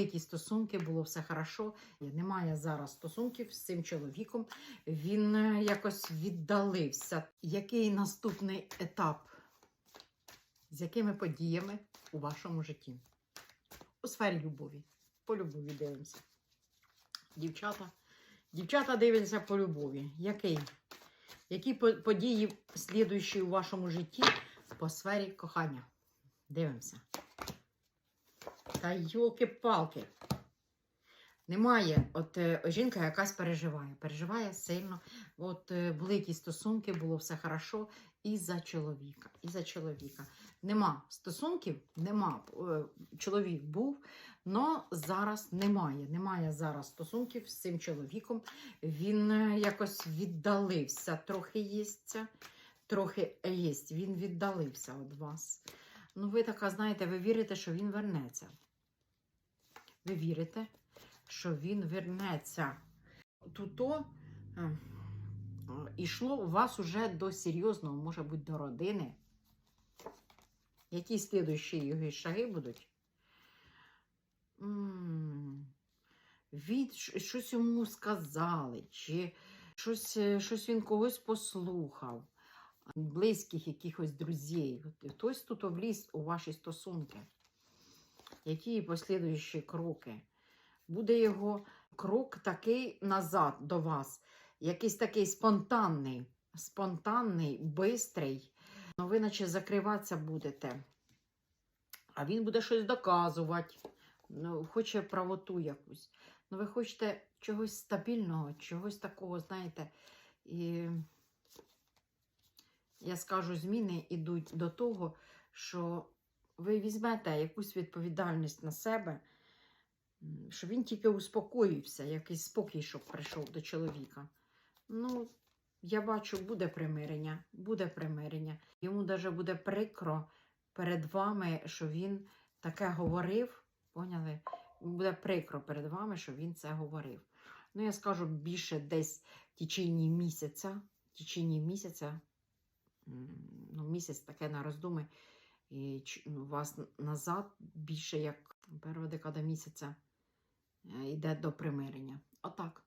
якісь стосунки, було все хорошо. І Немає зараз стосунків з цим чоловіком. Він е, якось віддалився. Який наступний етап? З якими подіями у вашому житті? У сфері любові. По любові дивимося. Дівчата. Дівчата дивляться по любові. Який? Які події слідуючі у вашому житті по сфері кохання? Дивимося. Та йолки-палки. Немає, от е, жінка якась переживає, переживає сильно. От е, були якісь стосунки, було все хорошо. І за чоловіка, і за чоловіка. Нема стосунків, нема. Е, Чоловік був, але зараз немає. Немає зараз стосунків з цим чоловіком. Він якось віддалився, трохи їсться, трохи єсть. Він віддалився від вас. Ну, ви така, знаєте, ви вірите, що він вернеться. Ви вірите, що він вернеться. Туто е, ішло у вас уже до серйозного, може бути, до родини. Які слідуючі його шаги будуть? М, Від щось йому сказали, чи щось, е, щось він когось послухав, близьких якихось друзів. Хтось тут вліз у ваші стосунки. Які послідуючі кроки? Буде його крок такий назад до вас, якийсь такий спонтанний, спонтанний, бистрий. Ну, ви наче закриватися будете. А він буде щось доказувати, ну, хоче правоту якусь. Ну, ви хочете чогось стабільного, чогось такого, знаєте. І я скажу, зміни йдуть до того, що ви візьмете якусь відповідальність на себе, щоб він тільки успокоївся, якийсь спокій, щоб прийшов до чоловіка. Ну, я бачу, буде примирення, буде примирення. Йому навіть буде прикро перед вами, що він таке говорив. Поняли? Буде прикро перед вами, що він це говорив. Ну, я скажу більше десь в течение місяця. В течение місяця, ну, місяць таке на роздуми, і вас назад більше як перша декада місяця е, йде до примирення. Отак.